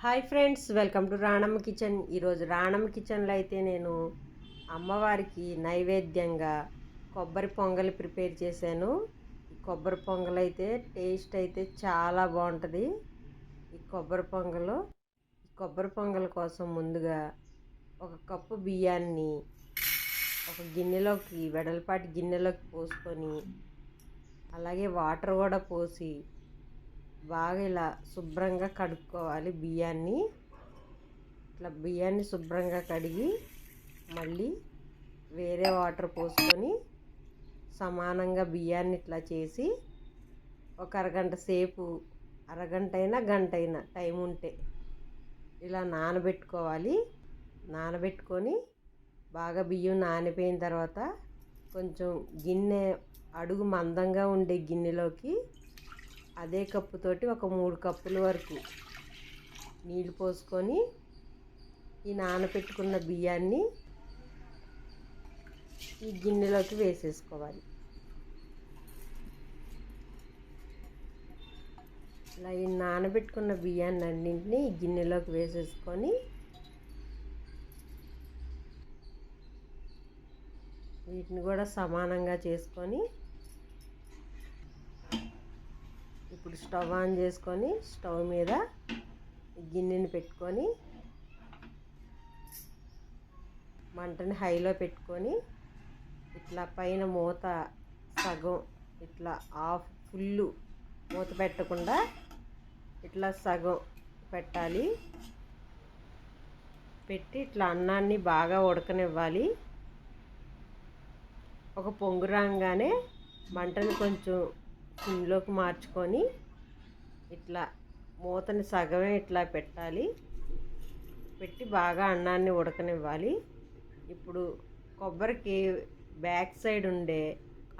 Hi friends welcome to Ranamma kitchen. ఈరోజు రాణమ్మ కిచెన్లో అయితే నేను అమ్మవారికి నైవేద్యంగా కొబ్బరి పొంగలి ప్రిపేర్ చేశాను. కొబ్బరి పొంగల్ అయితే టేస్ట్ అయితే చాలా బాగుంటుంది. ఈ కొబ్బరి పొంగలు ఈ కొబ్బరి పొంగల్ కోసం ముందుగా ఒక కప్పు బియ్యాన్ని ఒక గిన్నెలోకి వెడల్పాటి గిన్నెలోకి పోసుకొని అలాగే వాటర్ కూడా పోసి బాగా ఇలా శుభ్రంగా కడుక్కోవాలి బియ్యాన్ని. ఇట్లా బియ్యాన్ని శుభ్రంగా కడిగి మళ్ళీ వేరే వాటర్ పోసుకొని సమానంగా బియ్యాన్ని ఇట్లా చేసి ఒక అరగంట సేపు అరగంట అయినా గంట అయినా టైం ఉంటే ఇలా నానబెట్టుకోవాలి. నానబెట్టుకొని బాగా బియ్యం నానిపోయిన తర్వాత కొంచెం గిన్నె అడుగు మందంగా ఉండే గిన్నెలోకి అదే కప్పుతోటి ఒక మూడు కప్పుల వరకు నీళ్ళు పోసుకొని ఈ నానబెట్టుకున్న బియ్యాన్ని ఈ గిన్నెలోకి వేసేసుకోవాలి. ఇలా ఈ నానబెట్టుకున్న బియ్యాన్ని అన్నింటినీ ఈ గిన్నెలోకి వేసేసుకొని వీటిని కూడా సమానంగా చేసుకొని ఇప్పుడు స్టవ్ ఆన్ చేసుకొని స్టవ్ మీద గిన్నెని పెట్టుకొని మంటని హైలో పెట్టుకొని ఇట్లా పైన మూత సగం ఇట్లా ఆఫ్ ఫుల్ మూత పెట్టకుండా ఇట్లా సగం పెట్టాలి. పెట్టి ఇట్లా అన్నాన్ని బాగా ఉడకనివ్వాలి. ఒక పొంగు రాగానే మంటను కొంచెం సిమ్లోకి మార్చుకొని ఇట్లా మూతని సగమే ఇట్లా పెట్టాలి. పెట్టి బాగా అన్నాన్ని ఉడకనివ్వాలి. ఇప్పుడు కొబ్బరికి బ్యాక్ సైడ్ ఉండే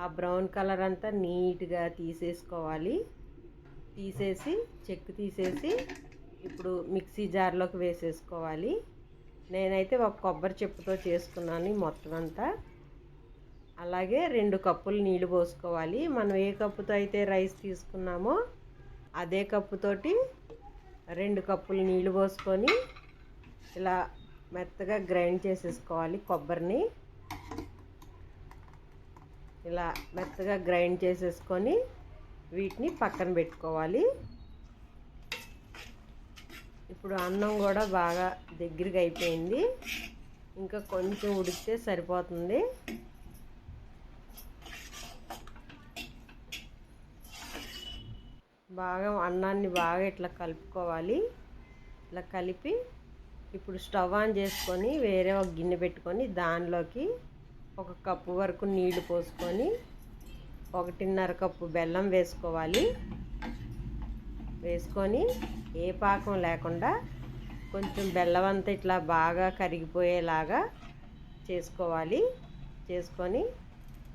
ఆ బ్రౌన్ కలర్ అంతా నీట్గా తీసేసుకోవాలి. తీసేసి చెక్కు తీసేసి ఇప్పుడు మిక్సీ జార్లోకి వేసేసుకోవాలి. నేనైతే ఒక కొబ్బరి చెప్పుతో చేసుకున్నాను మొత్తం అంతా. అలాగే రెండు కప్పులు నీళ్ళు పోసుకోవాలి. మనం ఏ కప్పుతో అయితే రైస్ తీసుకున్నామో అదే కప్పుతోటి రెండు కప్పులు నీళ్ళు పోసుకొని ఇలా మెత్తగా గ్రైండ్ చేసేసుకోవాలి కొబ్బరిని. ఇలా మెత్తగా గ్రైండ్ చేసేసుకొని వీటిని పక్కన పెట్టుకోవాలి. ఇప్పుడు అన్నం కూడా బాగా దగ్గరికి అయిపోయింది. ఇంకా కొంచెం ఉడికితే సరిపోతుంది. బాగా అన్నాన్ని బాగా ఇట్లా కలుపుకోవాలి. ఇట్లా కలిపి ఇప్పుడు స్టవ్ ఆన్ చేసుకొని వేరే ఒక గిన్నె పెట్టుకొని దానిలోకి ఒక కప్పు వరకు నీళ్ళు పోసుకొని ఒకటిన్నర కప్పు బెల్లం వేసుకోవాలి. వేసుకొని ఏ పాకం లేకుండా కొంచెం బెల్లం అంతా ఇట్లా బాగా కరిగిపోయేలాగా చేసుకోవాలి. చేసుకొని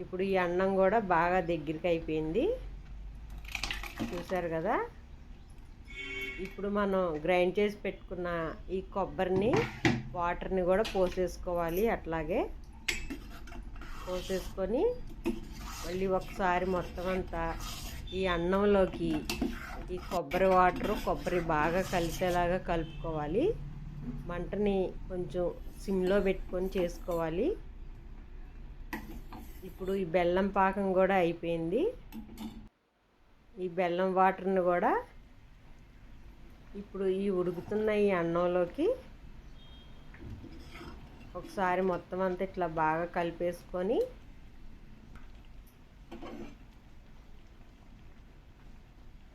ఇప్పుడు ఈ అన్నం కూడా బాగా దగ్గరికి అయిపోయింది. చూసారు కదా? ఇప్పుడు మనం గ్రైండ్ చేసి పెట్టుకున్న ఈ కొబ్బరిని వాటర్ని కూడా పోసేసుకోవాలి అట్లాగే. పోసేసుకొని మళ్ళీ ఒకసారి మొత్తం అంతా ఈ అన్నంలోకి ఈ కొబ్బరి వాటరు కొబ్బరి బాగా కలిసేలాగా కలుపుకోవాలి. మంటని కొంచెం సిమ్లో పెట్టుకొని చేసుకోవాలి. ఇప్పుడు ఈ బెల్లం పాకం కూడా అయిపోయింది. ఈ బెల్లం వాటర్ని కూడా ఇప్పుడు ఈ ఉడుకుతున్న ఈ అన్నంలోకి ఒకసారి మొత్తం అంతా ఇట్లా బాగా కలిపేసుకొని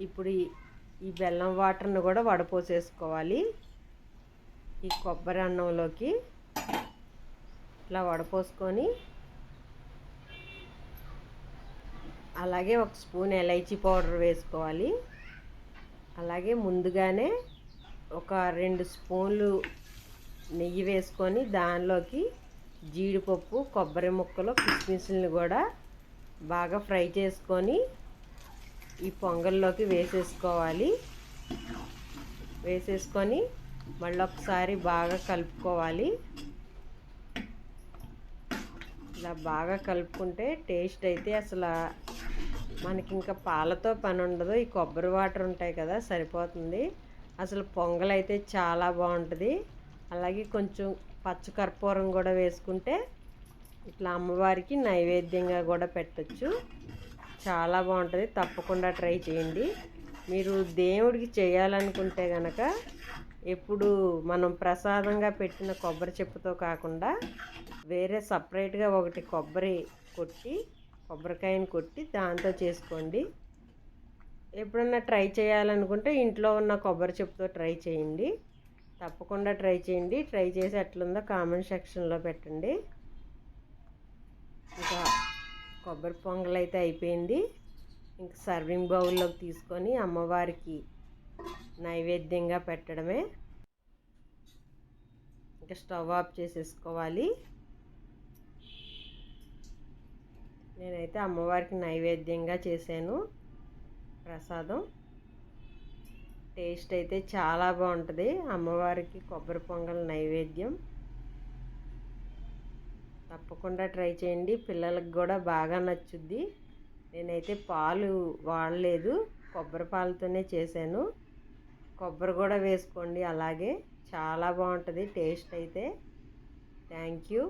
ఇప్పుడు ఈ బెల్లం వాటర్ని కూడా వడపోసేసుకోవాలి. ఈ కొబ్బరి అన్నంలోకి ఇట్లా వడపోసుకొని అలాగే ఒక స్పూన్ ఎలైచీ పౌడర్ వేసుకోవాలి. అలాగే ముందుగానే ఒక రెండు స్పూన్లు నెయ్యి వేసుకొని దానిలోకి జీడిపప్పు కొబ్బరి ముక్కలు కిస్మిస్ని కూడా బాగా ఫ్రై చేసుకొని ఈ పొంగల్లోకి వేసేసుకోవాలి. వేసేసుకొని మళ్ళీ ఒకసారి బాగా కలుపుకోవాలి. ఇలా బాగా కలుపుకుంటే టేస్ట్ అయితే అసలు మనకి ఇంకా పాలతో పని ఉండదు ఈ కొబ్బరి వాటర్ ఉంటాయి కదా సరిపోతుంది. అసలు పొంగల్ అయితే చాలా బాగుంటుంది అలాగే కొంచెం పచ్చకర్పూరం కూడా వేసుకుంటే ఇట్లా అమ్మవారికి నైవేద్యంగా కూడా పెట్టచ్చు. చాలా బాగుంటుంది తప్పకుండా ట్రై చేయండి. మీరు దేవుడికి చేయాలనుకుంటే కనుక ఎప్పుడు మనం ప్రసాదంగా పెట్టిన కొబ్బరి చెప్పుతో కాకుండా వేరే సపరేట్గా ఒకటి కొబ్బరి కొట్టి కొబ్బరికాయని కొట్టి దాంతో చేసుకోండి. ఎప్పుడన్నా ట్రై చేయాలనుకుంటే ఇంట్లో ఉన్న కొబ్బరి చెప్పుతో ట్రై చేయండి. తప్పకుండా ట్రై చేయండి. ట్రై చేసి ఎట్లుందో కామెంట్ సెక్షన్లో పెట్టండి. ఇంకా కొబ్బరి పొంగల్ అయితే అయిపోయింది. ఇంకా సర్వింగ్ బౌల్లోకి తీసుకొని అమ్మవారికి నైవేద్యంగా పెట్టడమే. ఇంకా స్టవ్ ఆఫ్ చేసేసుకోవాలి. నేనైతే అమ్మవారికి నైవేద్యంగా చేశాను. ప్రసాదం. టేస్ట్ అయితే చాలా బాగుంటుంది. అమ్మవారికి కొబ్బరి పొంగల్ నైవేద్యం. తప్పకుండా ట్రై చేయండి. పిల్లలకు కూడా బాగా నచ్చుద్ది. నేనైతే పాలు వాడలేదు. కొబ్బరి పాలతోనే చేశాను. కొబ్బరి కూడా వేసుకోండి. అలాగే చాలా బాగుంటుంది టేస్ట్ అయితే. Thank you.